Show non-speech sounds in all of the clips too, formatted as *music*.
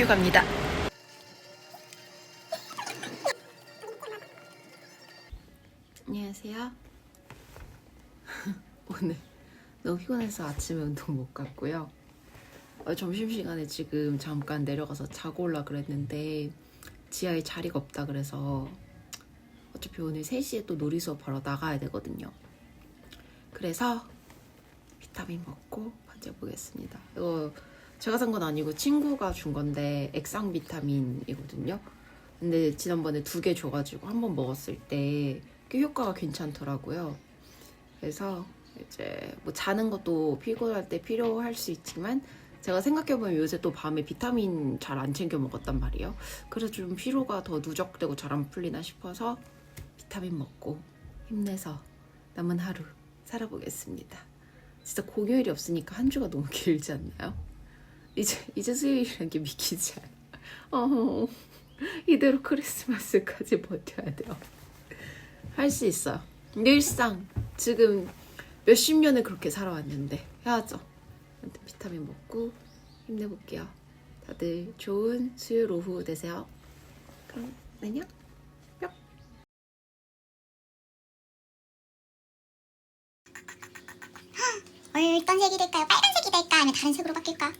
학교 갑니다. 안녕하세요. *laughs* 오늘 너무 피곤해서 아침에 운동 못 갔고요. 어, 점심시간에 지금 잠깐 내려가서 자고 올라 그랬는데 지하에 자리가 없다 그래서 어차피 오늘 3시에 또 놀이 수업 바로 나가야 되거든요. 그래서 비타민 먹고 버텨보겠습니다. 이거 제가 산 건 아니고 친구가 준 건데 액상 비타민이거든요. 근데 지난번에 두 개 줘가지고 한 번 먹었을 때 꽤 효과가 괜찮더라고요. 그래서 이제 뭐 자는 것도 피곤할 때 필요할 수 있지만 제가 생각해보면 요새 또 밤에 비타민 잘 안 챙겨 먹었단 말이에요. 그래서 좀 피로가 더 누적되고 잘 안 풀리나 싶어서 비타민 먹고 힘내서 남은 하루 살아보겠습니다. 진짜 공휴일이 없으니까 한 주가 너무 길지 않나요? 이제 이제 수요일이란 게 믿기지 않아. 어, 이대로 크리스마스까지 버텨야 돼요. 할 수 있어요. 늘상 지금 몇십 년을 그렇게 살아왔는데 해야죠. 아무튼 비타민 먹고 힘내볼게요. 다들 좋은 수요일 오후 되세요. 그럼 안녕. 뿅. 어떤 색이 될까요? 빨간색이 될까? 아니면 다른 색으로 바뀔까?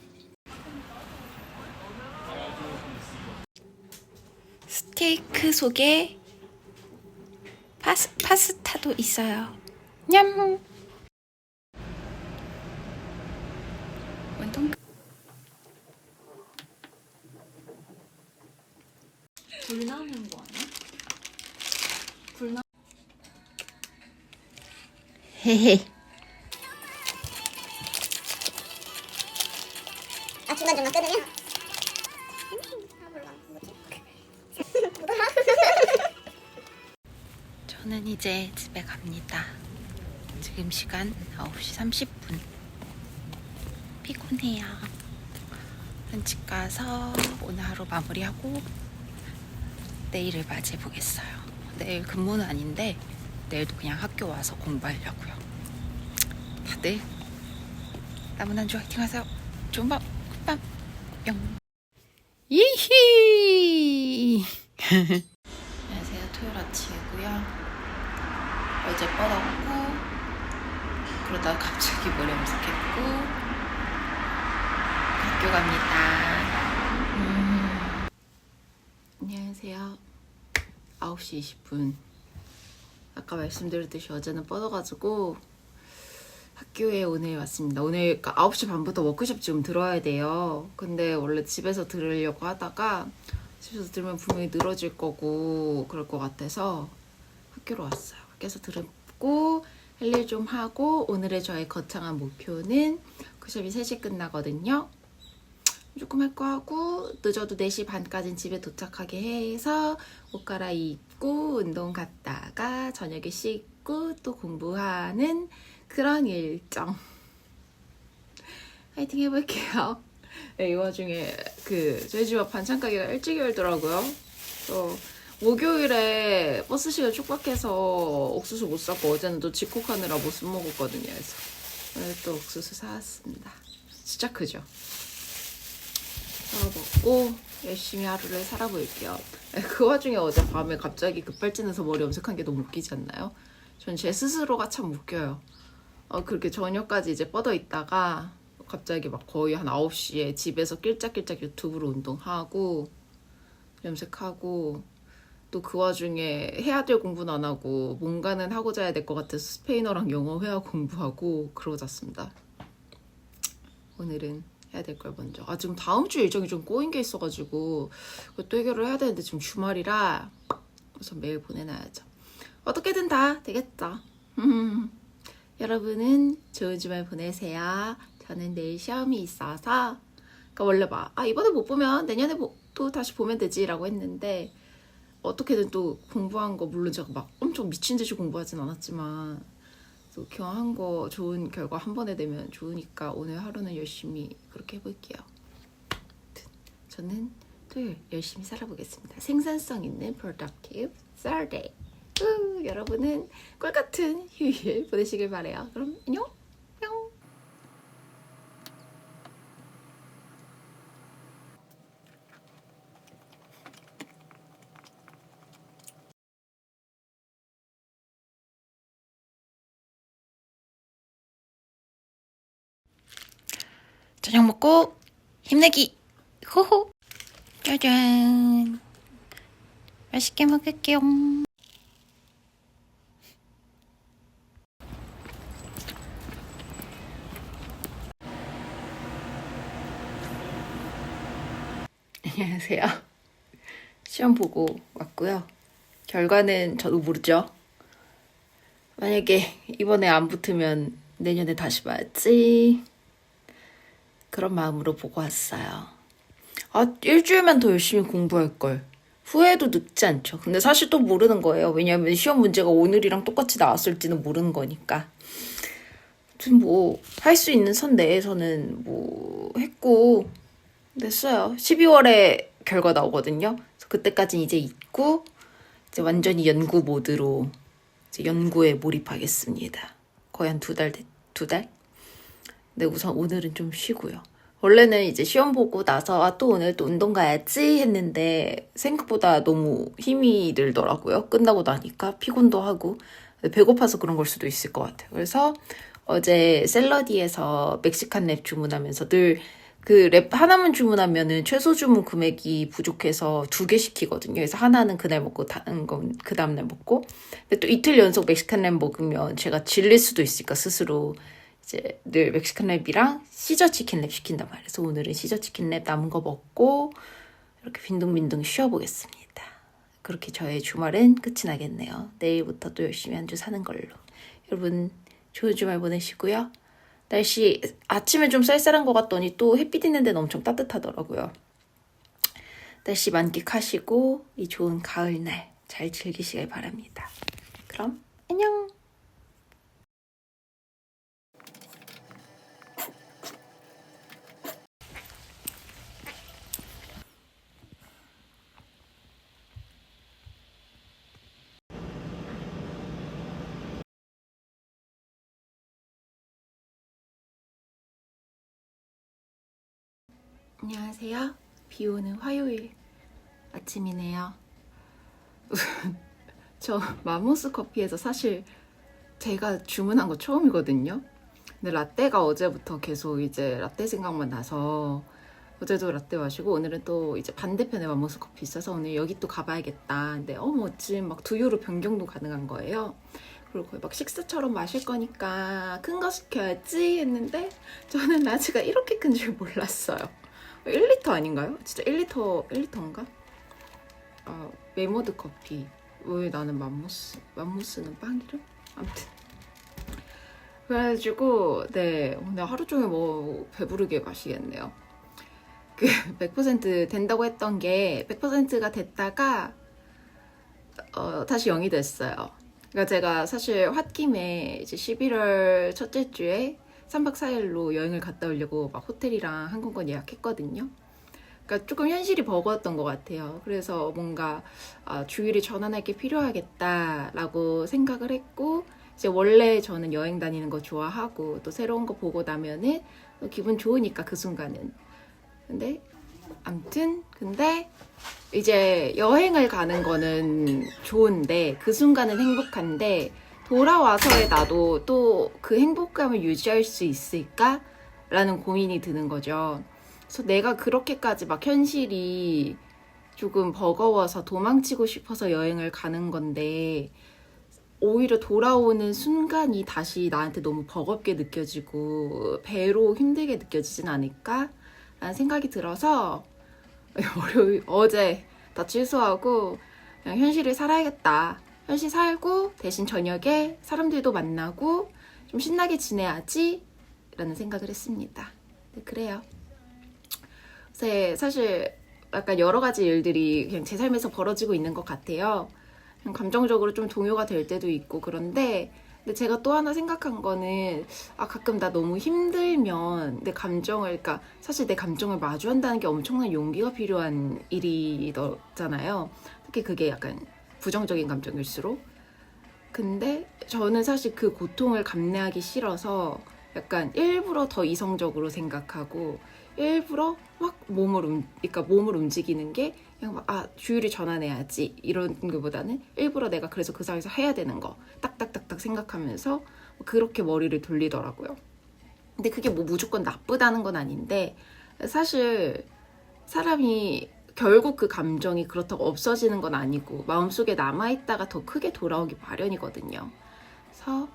스테이크 속에 파스, 파스타도 있어요. 냠. 완전 불 나는 거 아니야? 불 나. 헤헤. *laughs* 저는 이제 집에 갑니다. 지금 시간 9시 30분. 피곤해요. 산책 가서 오늘 하루 마무리하고 내일을 맞이해 보겠어요. 내일 근무는 아닌데 내일도 그냥 학교 와서 공부하려고요. 다들 남은 한주 화이팅 하세요. 좋은 밤, 굿밤, 뿅. 이히! *laughs* 안녕하세요. 토요일 아침이고요. 어제 뻗었고 그러다 갑자기 머리 염색했고 학교 갑니다. 음. 안녕하세요. 9시 20분. 아까 말씀드렸듯이 어제는 뻗어가지고 학교에 오늘 왔습니다. 오늘 9시 반부터 워크숍 지금 들어야 돼요. 근데 원래 집에서 들으려고 하다가 집에서 들으면 분명히 늘어질 거고 그럴 것 같아서 학교로 왔어요. 학교에서 들었고 할 일 좀 하고 오늘의 저의 거창한 목표는 워크숍이 3시 끝나거든요. 조금 할 거 하고 늦어도 4시 반까지는 집에 도착하게 해서 옷 갈아입고 운동 갔다가 저녁에 씻고 또 공부하는 그런 일정. 화이팅 해볼게요. 네, 이 와중에 그 저희 집 앞 반찬 가게가 일찍 열더라고요. 또 목요일에 버스 시간 촉박해서 옥수수 못 샀고 어제는 또 집콕하느라 못 먹었거든요. 그래서 오늘 또 옥수수 사왔습니다. 진짜 크죠? 사 먹고 열심히 하루를 살아볼게요. 네, 그 와중에 어제 밤에 갑자기 급발진해서 머리 염색한 게 너무 웃기지 않나요? 전 제 스스로가 참 웃겨요. 어, 그렇게 저녁까지 이제 뻗어 있다가 갑자기 막 거의 한 9시에 집에서 낄짝낄짝 유튜브로 운동하고 염색하고 또 그 와중에 해야 될 공부는 안 하고 뭔가는 하고 자야 될 것 같아서 스페인어랑 영어 회화 공부하고 그러고 잤습니다. 오늘은 해야 될 걸 먼저. 아, 지금 다음 주 일정이 좀 꼬인 게 있어가지고 그것도 해결을 해야 되는데 지금 주말이라 우선 메일 보내놔야죠. 어떻게든 다 되겠죠. *laughs* 여러분은 좋은 주말 보내세요. 저는 내일 시험이 있어서 그러니까 원래 막 아, 이번에 못 보면 내년에 보- 또 다시 보면 되지라고 했는데 어떻게든 또 공부한 거 물론 제가 막 엄청 미친 듯이 공부하진 않았지만 또 경한 거 좋은 결과 한 번에 내면 좋으니까 오늘 하루는 열심히 그렇게 해볼게요. 저는 토요일 열심히 살아보겠습니다. 생산성 있는 productive Saturday. 우, 여러분은 꿀 같은 휴일 보내시길 바래요. 그럼 안녕. 뿅. 저녁 먹고 힘내기. 호호. 짜잔. 맛있게 먹을게요. 안녕하세요. 시험 보고 왔고요. 결과는 저도 모르죠. 만약에 이번에 안 붙으면 내년에 다시 봐야지. 그런 마음으로 보고 왔어요. 아, 일주일만 더 열심히 공부할 걸. 후회도 늦지 않죠. 근데 사실 또 모르는 거예요. 왜냐하면 시험 문제가 오늘이랑 똑같이 나왔을지는 모르는 거니까. 아무튼 뭐, 할 수 있는 선 내에서는 뭐, 했고, 됐어요. 12월에 결과 나오거든요. 그래서 그때까지는 이제 잊고, 이제 완전히 연구 모드로 이제 연구에 몰입하겠습니다. 거의 한 두 달, 됐- 두 달? 근데 우선 오늘은 좀 쉬고요. 원래는 이제 시험 보고 나서 아, 또 오늘 또 운동 가야지 했는데 생각보다 너무 힘이 들더라고요. 끝나고 나니까 피곤도 하고 배고파서 그런 걸 수도 있을 것 같아요. 그래서 어제 샐러디에서 멕시칸 랩 주문하면서 늘 그 랩 하나만 주문하면은 최소 주문 금액이 부족해서 두 개 시키거든요. 그래서 하나는 그날 먹고 다른 건 그 다음날 먹고. 근데 또 이틀 연속 멕시칸 랩 먹으면 제가 질릴 수도 있으니까 스스로 이제 늘 멕시칸 랩이랑 시저 치킨 랩 시킨단 말이에요. 그래서 오늘은 시저 치킨 랩 남은 거 먹고 이렇게 빈둥빈둥 쉬어보겠습니다. 그렇게 저의 주말은 끝이 나겠네요. 내일부터 또 열심히 한 주 사는 걸로. 여러분 좋은 주말 보내시고요. 날씨 아침에 좀 쌀쌀한 것 같더니 또 햇빛 있는 데는 엄청 따뜻하더라고요. 날씨 만끽하시고 이 좋은 가을날 잘 즐기시길 바랍니다. 그럼 안녕. 안녕하세요. 비 오는 화요일 아침이네요. *laughs* 저 마모스 커피에서 사실 제가 주문한 거 처음이거든요. 근데 라떼가 어제부터 계속 이제 라떼 생각만 나서 어제도 라떼 마시고 오늘은 또 이제 반대편에 마모스 커피 있어서 오늘 여기 또 가봐야겠다. 근데 어머 어찌 막 두유로 변경도 가능한 거예요. 그리고 막 식사처럼 마실 거니까 큰 거 시켜야지 했는데 저는 라지가 이렇게 큰 줄 몰랐어요. 1리터 아닌가요? 진짜 1리터 1리터인가? 아 메모드 커피. 왜 나는 맘모스 맘모스는 빵이를? 아무튼 그래가지고 네 오늘 하루 종일 뭐 배부르게 마시겠네요. 그 100% 된다고 했던 게 100%가 됐다가 어, 다시 0이 됐어요. 그러니까 제가 사실 홧김에 이제 11월 첫째 주에 3박 4일로 여행을 갔다 오려고 막 호텔이랑 항공권 예약했거든요. 그러니까 조금 현실이 버거웠던 것 같아요. 그래서 뭔가 아, 주일이 전환할 게 필요하겠다라고 생각을 했고 이제 원래 저는 여행 다니는 거 좋아하고 또 새로운 거 보고 나면은 또 기분 좋으니까 그 순간은. 근데 암튼 근데 이제 여행을 가는 거는 좋은데 그 순간은 행복한데 돌아와서의 나도 또 그 행복감을 유지할 수 있을까? 라는 고민이 드는 거죠. 그래서 내가 그렇게까지 막 현실이 조금 버거워서 도망치고 싶어서 여행을 가는 건데 오히려 돌아오는 순간이 다시 나한테 너무 버겁게 느껴지고 배로 힘들게 느껴지진 않을까? 라는 생각이 들어서 *laughs* 어제 다 취소하고 그냥 현실을 살아야겠다. 현실 살고 대신 저녁에 사람들도 만나고 좀 신나게 지내야지 라는 생각을 했습니다. 네, 그래요. 그래서 사실 약간 여러 가지 일들이 그냥 제 삶에서 벌어지고 있는 것 같아요. 감정적으로 좀 동요가 될 때도 있고 그런데 근데 제가 또 하나 생각한 거는 아 가끔 나 너무 힘들면 내 감정을 그러니까 사실 내 감정을 마주한다는 게 엄청난 용기가 필요한 일이잖아요. 특히 그게 약간 부정적인 감정일수록 근데 저는 사실 그 고통을 감내하기 싫어서 약간 일부러 더 이성적으로 생각하고 일부러 막 몸을 움, 그러니까 몸을 움직이는 게 그냥 막, 아 주율이 전환해야지 이런 것보다는 일부러 내가 그래서 그 상황에서 해야 되는 거 딱딱딱딱 생각하면서 그렇게 머리를 돌리더라고요. 근데 그게 뭐 무조건 나쁘다는 건 아닌데 사실 사람이 결국 그 감정이 그렇다고 없어지는 건 아니고 마음속에 남아있다가 더 크게 돌아오기 마련이거든요. 그래서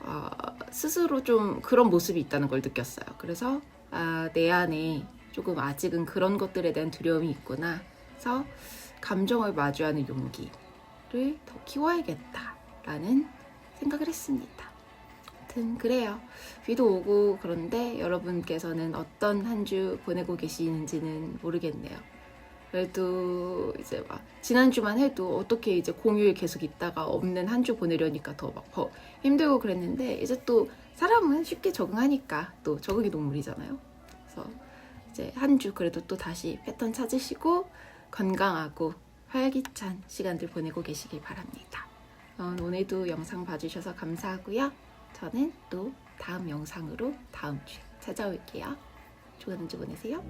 아, 스스로 좀 그런 모습이 있다는 걸 느꼈어요. 그래서 아, 내 안에 조금 아직은 그런 것들에 대한 두려움이 있구나. 그래서 감정을 마주하는 용기를 더 키워야겠다라는 생각을 했습니다. 아무튼 그래요. 비도 오고 그런데 여러분께서는 어떤 한 주 보내고 계시는지는 모르겠네요. 그래도 이제 막 지난주만 해도 어떻게 이제 공휴일 계속 있다가 없는 한 주 보내려니까 더 막 힘들고 그랬는데 이제 또 사람은 쉽게 적응하니까 또 적응이 동물이잖아요. 그래서 이제 한 주 그래도 또 다시 패턴 찾으시고 건강하고 활기찬 시간들 보내고 계시길 바랍니다. 어, 오늘도 영상 봐주셔서 감사하고요. 저는 또 다음 영상으로 다음 주에 찾아올게요. 좋은 한주 보내세요.